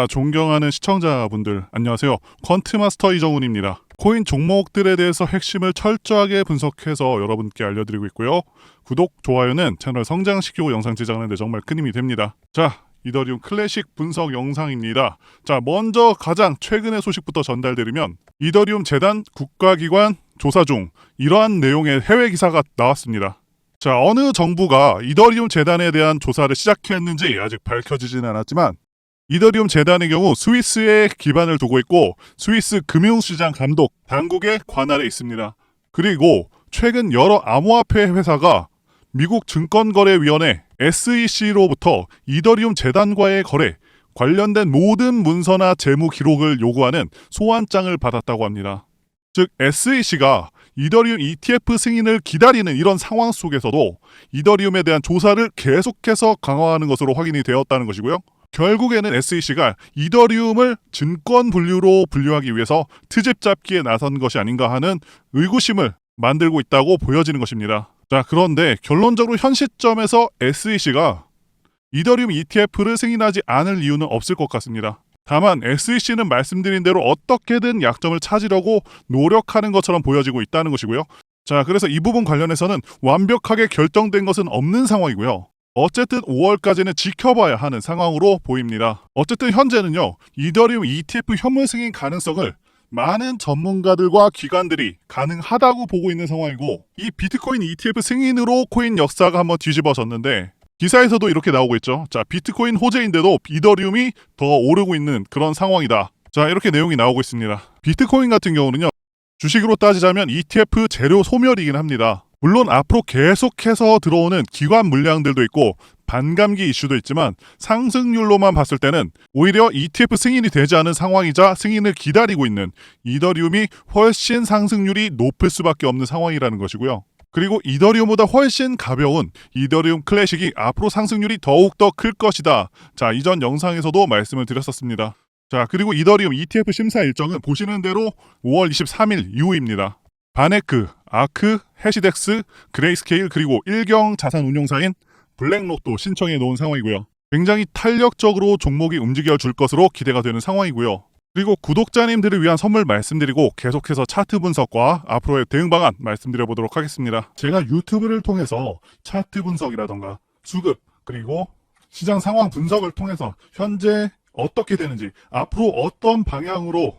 자, 존경하는 시청자분들, 안녕하세요. 퀀트마스터 이정훈입니다. 코인 종목들에 대해서 핵심을 철저하게 분석해서 여러분께 알려드리고 있고요. 구독, 좋아요는 채널 성장시키고 영상 제작하는데 정말 큰 힘이 됩니다. 자, 이더리움 클래식 분석 영상입니다. 자, 먼저 가장 최근의 소식부터 전달드리면 이더리움 재단 국가기관 조사 중 이러한 내용의 해외 기사가 나왔습니다. 자, 어느 정부가 이더리움 재단에 대한 조사를 시작했는지 아직 밝혀지지는 않았지만 이더리움 재단의 경우 스위스에 기반을 두고 있고 스위스 금융시장 감독 당국의 관할에 있습니다. 그리고 최근 여러 암호화폐 회사가 미국 증권거래위원회 SEC로부터 이더리움 재단과의 거래 관련된 모든 문서나 재무 기록을 요구하는 소환장을 받았다고 합니다. 즉 SEC가 이더리움 ETF 승인을 기다리는 이런 상황 속에서도 이더리움에 대한 조사를 계속해서 강화하는 것으로 확인이 되었다는 것이고요. 결국에는 SEC가 이더리움을 증권 분류로 분류하기 위해서 트집 잡기에 나선 것이 아닌가 하는 의구심을 만들고 있다고 보여지는 것입니다. 자, 그런데 결론적으로 현 시점에서 SEC가 이더리움 ETF를 승인하지 않을 이유는 없을 것 같습니다. 다만 SEC는 말씀드린 대로 어떻게든 약점을 찾으려고 노력하는 것처럼 보여지고 있다는 것이고요. 자, 그래서 이 부분 관련해서는 완벽하게 결정된 것은 없는 상황이고요. 어쨌든 5월까지는 지켜봐야 하는 상황으로 보입니다. 어쨌든 현재는요, 이더리움 ETF 현물 승인 가능성을 많은 전문가들과 기관들이 가능하다고 보고 있는 상황이고, 이 비트코인 ETF 승인으로 코인 역사가 한번 뒤집어졌는데, 기사에서도 이렇게 나오고 있죠. 자, 비트코인 호재인데도 이더리움이 더 오르고 있는 그런 상황이다. 자, 이렇게 내용이 나오고 있습니다. 비트코인 같은 경우는요, 주식으로 따지자면 ETF 재료 소멸이긴 합니다. 물론 앞으로 계속해서 들어오는 기관 물량들도 있고 반감기 이슈도 있지만 상승률로만 봤을 때는 오히려 ETF 승인이 되지 않은 상황이자 승인을 기다리고 있는 이더리움이 훨씬 상승률이 높을 수밖에 없는 상황이라는 것이고요. 그리고 이더리움보다 훨씬 가벼운 이더리움 클래식이 앞으로 상승률이 더욱 더 클 것이다. 자, 이전 영상에서도 말씀을 드렸었습니다. 자, 그리고 이더리움 ETF 심사 일정은 보시는 대로 5월 23일 이후입니다. 바네크, 아크, 해시덱스, 그레이스케일 그리고 일경 자산 운용사인 블랙록도 신청해 놓은 상황이고요. 굉장히 탄력적으로 종목이 움직여 줄 것으로 기대가 되는 상황이고요. 그리고 구독자님들을 위한 선물 말씀드리고 계속해서 차트 분석과 앞으로의 대응 방안 말씀드려 보도록 하겠습니다. 제가 유튜브를 통해서 차트 분석이라던가 수급 그리고 시장 상황 분석을 통해서 현재 어떻게 되는지 앞으로 어떤 방향으로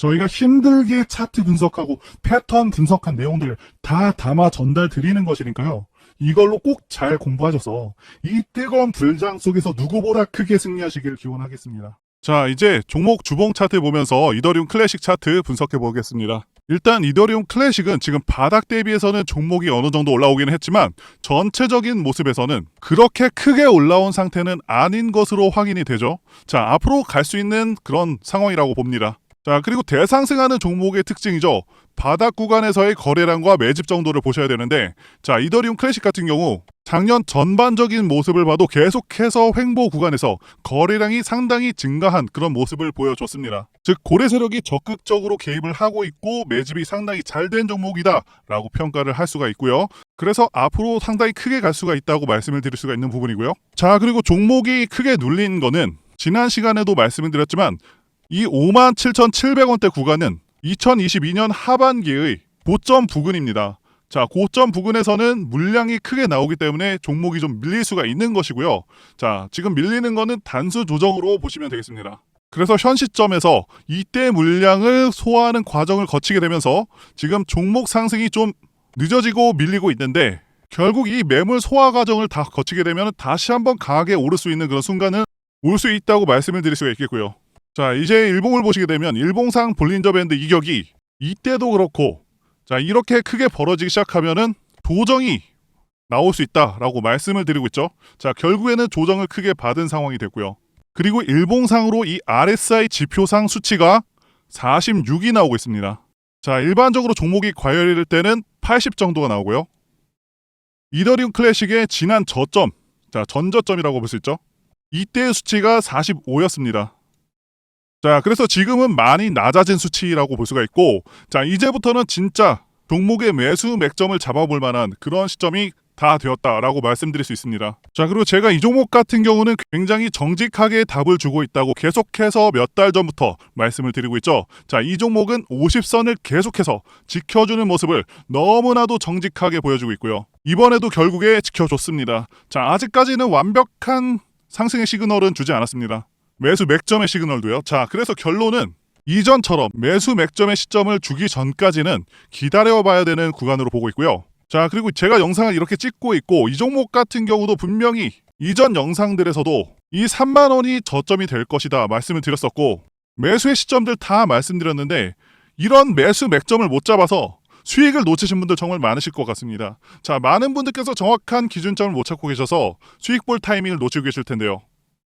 저희가 힘들게 차트 분석하고 패턴 분석한 내용들 다 담아 전달 드리는 것이니까요. 이걸로 꼭 잘 공부하셔서 이 뜨거운 불장 속에서 누구보다 크게 승리하시길 기원하겠습니다. 자, 이제 종목 주봉 차트 보면서 이더리움 클래식 차트 분석해 보겠습니다. 일단 이더리움 클래식은 지금 바닥 대비해서는 종목이 어느 정도 올라오기는 했지만 전체적인 모습에서는 그렇게 크게 올라온 상태는 아닌 것으로 확인이 되죠. 자, 앞으로 갈 수 있는 그런 상황이라고 봅니다. 자, 그리고 대상승하는 종목의 특징이죠. 바닥 구간에서의 거래량과 매집 정도를 보셔야 되는데, 자, 이더리움 클래식 같은 경우 작년 전반적인 모습을 봐도 계속해서 횡보 구간에서 거래량이 상당히 증가한 그런 모습을 보여줬습니다. 즉, 고래 세력이 적극적으로 개입을 하고 있고 매집이 상당히 잘 된 종목이다라고 평가를 할 수가 있고요. 그래서 앞으로 상당히 크게 갈 수가 있다고 말씀을 드릴 수가 있는 부분이고요. 자, 그리고 종목이 크게 눌린 거는 지난 시간에도 말씀을 드렸지만 이 57,700원대 구간은 2022년 하반기의 고점 부근입니다. 자, 고점 부근에서는 물량이 크게 나오기 때문에 종목이 좀 밀릴 수가 있는 것이고요. 자, 지금 밀리는 거는 단수 조정으로 보시면 되겠습니다. 그래서 현 시점에서 이때 물량을 소화하는 과정을 거치게 되면서 지금 종목 상승이 좀 늦어지고 밀리고 있는데 결국 이 매물 소화 과정을 다 거치게 되면 다시 한번 강하게 오를 수 있는 그런 순간은 올 수 있다고 말씀을 드릴 수가 있겠고요. 자, 이제 일봉을 보시게 되면 일봉상 볼린저 밴드 이격이 이때도 그렇고 자, 이렇게 크게 벌어지기 시작하면은 조정이 나올 수 있다라고 말씀을 드리고 있죠. 자, 결국에는 조정을 크게 받은 상황이 됐고요. 그리고 일봉상으로 이 RSI 지표상 수치가 46이 나오고 있습니다. 자, 일반적으로 종목이 과열일 때는 80 정도가 나오고요. 이더리움 클래식의 지난 저점, 자, 전저점이라고 볼 수 있죠. 이때의 수치가 45였습니다. 자, 그래서 지금은 많이 낮아진 수치라고 볼 수가 있고, 자, 이제부터는 진짜 종목의 매수 맥점을 잡아볼 만한 그런 시점이 다 되었다라고 말씀드릴 수 있습니다. 자, 그리고 제가 이 종목 같은 경우는 굉장히 정직하게 답을 주고 있다고 계속해서 몇 달 전부터 말씀을 드리고 있죠. 자, 이 종목은 50선을 계속해서 지켜주는 모습을 너무나도 정직하게 보여주고 있고요. 이번에도 결국에 지켜줬습니다. 자, 아직까지는 완벽한 상승의 시그널은 주지 않았습니다. 매수 맥점의 시그널도요. 자, 그래서 결론은 이전처럼 매수 맥점의 시점을 주기 전까지는 기다려봐야 되는 구간으로 보고 있고요. 자, 그리고 제가 영상을 이렇게 찍고 있고 이 종목 같은 경우도 분명히 이전 영상들에서도 이 3만 원이 저점이 될 것이다 말씀을 드렸었고 매수의 시점들 다 말씀드렸는데 이런 매수 맥점을 못 잡아서 수익을 놓치신 분들 정말 많으실 것 같습니다. 자, 많은 분들께서 정확한 기준점을 못 찾고 계셔서 수익 볼 타이밍을 놓치고 계실 텐데요.